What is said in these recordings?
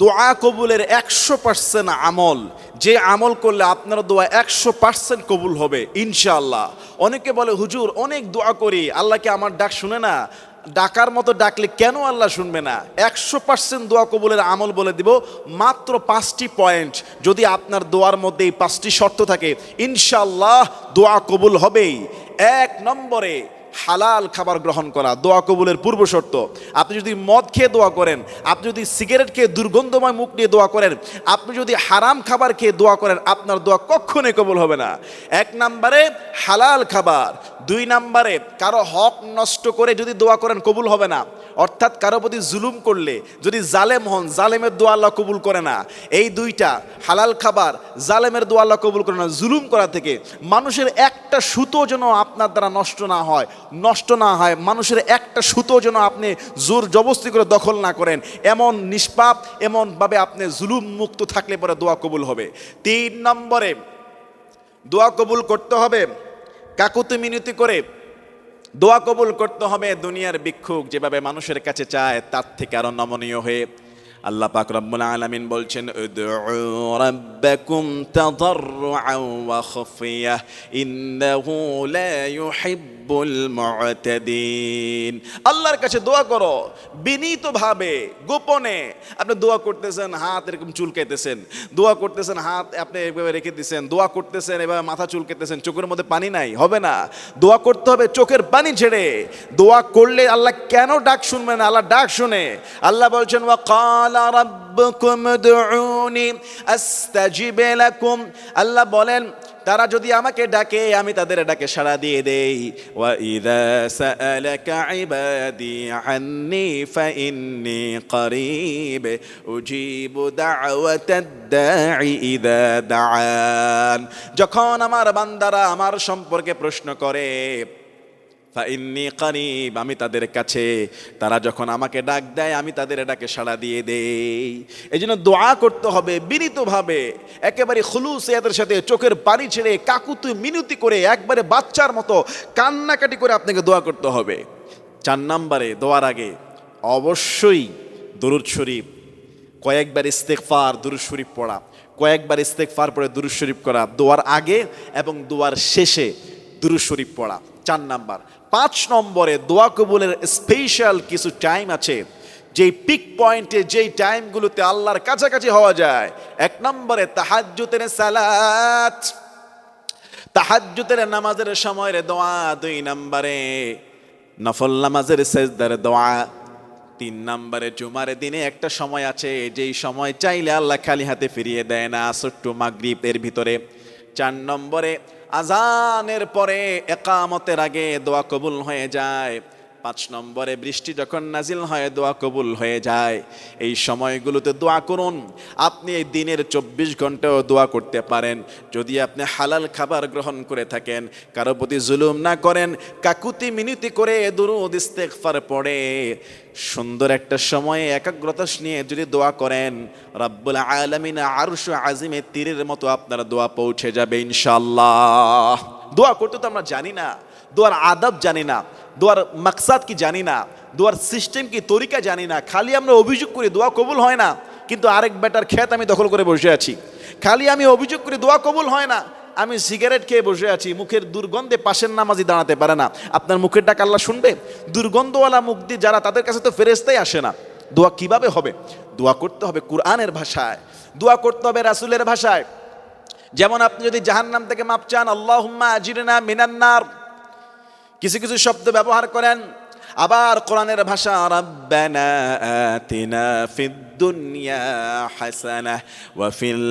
দোয়া কবুলের একশো পার্সেন্ট আমল। যে আমল করলে আপনার দোয়া একশো পার্সেন্ট কবুল হবে, ইনশাআল্লাহ। অনেকে বলে, হুজুর, অনেক দোয়া করি আল্লাহকে আমার ডাক শুনে না? ডাকার মতো ডাকলে কেন আল্লাহ শুনবে না? একশো পার্সেন্ট দোয়া কবুলের আমল বলে দিব, মাত্র পাঁচটি পয়েন্ট। যদি আপনার দোয়ার মধ্যে এই পাঁচটি শর্ত থাকে ইনশাল্লাহ দোয়া কবুল হবেই। এক নম্বরে হালাল খাবার গ্রহণ করা, দোয়া কবুলের পূর্ব শর্ত। আপনি যদি মদ খেয়ে দোয়া করেন, আপনি যদি সিগারেট খেয়ে দুর্গন্ধময় মুখ নিয়ে দোয়া করেন, আপনি যদি হারাম খাবার খেয়ে দোয়া করেন, আপনার দোয়া কক্ষণে কবুল হবে না। এক নম্বরে হালাল খাবার, দুই নম্বরে কারও হক নষ্ট করে যদি দোয়া করেন, কবুল হবে না। অর্থাৎ কারও প্রতি জুলুম করলে, যদি জালেম হন, জালেমের দোয়া আল্লাহ কবুল করে না। এই দুইটা, হালাল খাবার, জালেমের দোয়া আল্লাহ কবুল করে না, জুলুম করা থেকে মানুষের একটা সুতো যেন আপনার দ্বারা নষ্ট না হয়, নষ্ট না হয়, মানুষের একটা সুতো যেন আপনি জোর জবস্তি করে দখল না করেন, এমন নিষ্পাপ এমনভাবে আপনি জুলুম মুক্ত থাকলে পরে দোয়া কবুল হবে। তিন নম্বরে, দোয়া কবুল করতে হবে, কাকুতি মিনতি করে দোয়া কবুল করতে হবে দুনিয়ার ভিক্ষুক যেভাবে মানুষের কাছে চায়, তার থেকে আরও নমনীয় হয়ে আল্লাহ পাক রব্বুল আলামিন বলছেন, উদউ রাব্বাকুম তাদাররুআন ওয়া খুফিয়া, ইন্নাহু লা ইউহিব্বুল আল্লাহর কাছে দোয়া করো, বিনীতভাবে, গোপনে। আপনি দোয়া করতেছেন, হাত এরকম চুলকাইতেছেন। দোয়া করতেছেন, হাত আপনি এভাবে রেখে দিচ্ছেন দোয়া করতেছেন, এভাবে মাথা চুলকাইতেছেন। চোখের মধ্যে পানি নাই, হবে না। দোয়া করতে হবে চোখের পানি ছেড়ে। দোয়া করলে আল্লাহ কেন ডাক শুনবে না? আল্লাহ ডাক শুনে। আল্লাহ বলছেন, ওয়া ক্বালা রাব্বুকুম উদউনি আস্তাজিব লাকুম আল্লাহ বলেন, তারা যদি আমাকে ডাকে, আমি তাদের ডাকে সাড়া দিয়ে দেই। ওয়া ইদা সাআলাকা ইবাদি আন্নি ফাইন্নি করিব। উজিবু দাওয়াতাদ দাঈ ইদা যখন আমার বান্দারা আমার সম্পর্কে প্রশ্ন করে ফাইন্নি আমি তাদের কাছে, তারা যখন আমাকে ডাক দেয়, আমি তাদের ডাকে সাড়া দিয়ে দেই। এই জন্য দোয়া করতে হবে বিনীতভাবে, একেবারে খুলুসিয়াতের সাথে, চোখের পানি ছেড়ে, কাকুতু মিনতি করে, একবারে বাচ্চার মতো কান্নাকাটি করে আপনাকে দোয়া করতে হবে। চার নাম্বারে, দোয়ার আগে অবশ্যই দরুদ শরীফ, কয়েকবার ইস্তেকফার দুরুদ শরীফ পড়া, কয়েকবার ইস্তেকফার পরে দুরুদ শরীফ করা, দোয়ার আগে এবং দোয়ার শেষে দুরুদ শরীফ পড়া, চার নাম্বার। পাঁচ নম্বরে দোয়া কবুলের স্পেশাল কিছু টাইম আছে, যেই পিক পয়েন্টে যেই টাইমগুলোতে আল্লাহর কাছাকাছি হওয়া যায়। এক নম্বরে তাহাজ্জুতের সালাত তাহাজ্জুতের নামাজের সময়ের দোয়া দুই নম্বরে, নফল নামাজের সেজদার দোয়া। তিন নম্বরে জুমার দিনে একটা সময় আছে, যেই সময় চাইলে আল্লাহ খালি হাতে ফিরিয়ে দেয় না, ছোট্ট মাগরিব এর ভিতরে। চার নম্বরে আজানের পরে একামতের আগে দোয়া কবুল হয়ে যায়। পাঁচ নম্বরে, বৃষ্টি যখন নাজিল হয়, দোয়া কবুল হয়ে যায়। এই সময়গুলোতে দোয়া করুন। আপনি এই দিনের চব্বিশ ঘন্টাও দোয়া করতে পারেন। যদি আপনি হালাল খাবার গ্রহণ করে থাকেন, কারও প্রতি জুলুম না করেন, কাকুতি মিনতি করে দুরুদ ইস্তেগফার পড়ে। সুন্দর একটা সময়ে একাগ্রতা নিয়ে যদি দোয়া করেন, রাব্বুল আলামিন আরশ আজিমের তীরের মতো আপনার দোয়া পৌঁছে যাবে ইনশাল্লাহ দোয়া করতে তো আমরা জানি না। দোয়ার আদব জানি না। দোয়ার মাকসাদ কি জানি না, দোয়ার সিস্টেম কি, তরিকা জানি না। খালি আমরা অভিযোগ করি, দোয়া কবুল হয় না। কিন্তু আরেক বেটার ক্ষেত আমি দখল করে বসে আছি। খালি আমি অভিযোগ করি, দোয়া কবুল হয় না। আমি সিগারেট খেয়ে বসে আছি। মুখের দুর্গন্ধে পাশের নামাজি দাঁড়াতে পারে না। আপনার মুখের ডাক আল্লাহ শুনবে? দুর্গন্ধওয়ালা মুখ দিয়ে যারা তাদের কাছে তো ফেরেস্তাই আসে না। দোয়া কীভাবে হবে? দোয়া করতে হবে কুরআনের ভাষায়। দোয়া করতে হবে রাসুলের ভাষায়। যেমন আপনি যদি জাহান্নাম থেকে মাপ চান আল্লাহ আজিরনা মিনান্নার কিছু কিছু শব্দ ব্যবহার করেন। আবার কোরআনের ভাষা ফিদ ওয়া ফিল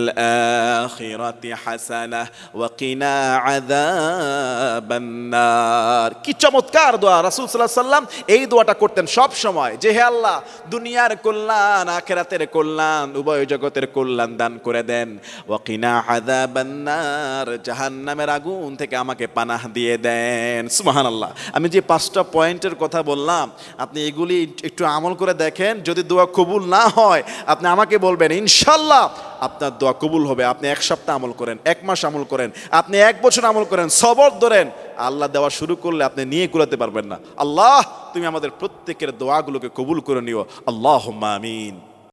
আখিরাতি হাসানা ওয়া কিনা আযাবান নার কি চমৎকার দোয়া! রাসূল সাল্লাল্লাহু আলাইহি সাল্লাম এই দোয়াটা করতেন সব সময় যে, হে আল্লাহ, দুনিয়ার কল্যাণ, আখিরাতের কল্যাণ, উভয় জগতের কল্যাণ দান করে দেন। ওয়া কিনা আযাবান নার, জাহান্নামের আগুন থেকে আমাকে পানাহ দিয়ে দেন। সুবহানাল্লাহ। আমি যে পাঁচটা পয়েন্টের কথা বললাম, আপনি এগুলি একটু আমল করে দেখেন, যদি দোয়া কবুল না হয় আপনি আমাকে বলবেন, ইনশাল্লাহ আপনার দোয়া কবুল হবে। আপনি এক সপ্তাহ আমল করেন, এক মাস আমল করেন, আপনি এক বছর আমল করেন, সবর ধরেন। আল্লাহ দেওয়া শুরু করলে আপনি নিয়ে কুলাতে পারবেন না। আল্লাহ, তুমি আমাদের প্রত্যেকের দোয়াগুলোকে কবুল করে নিও। আল্লাহ আমিন।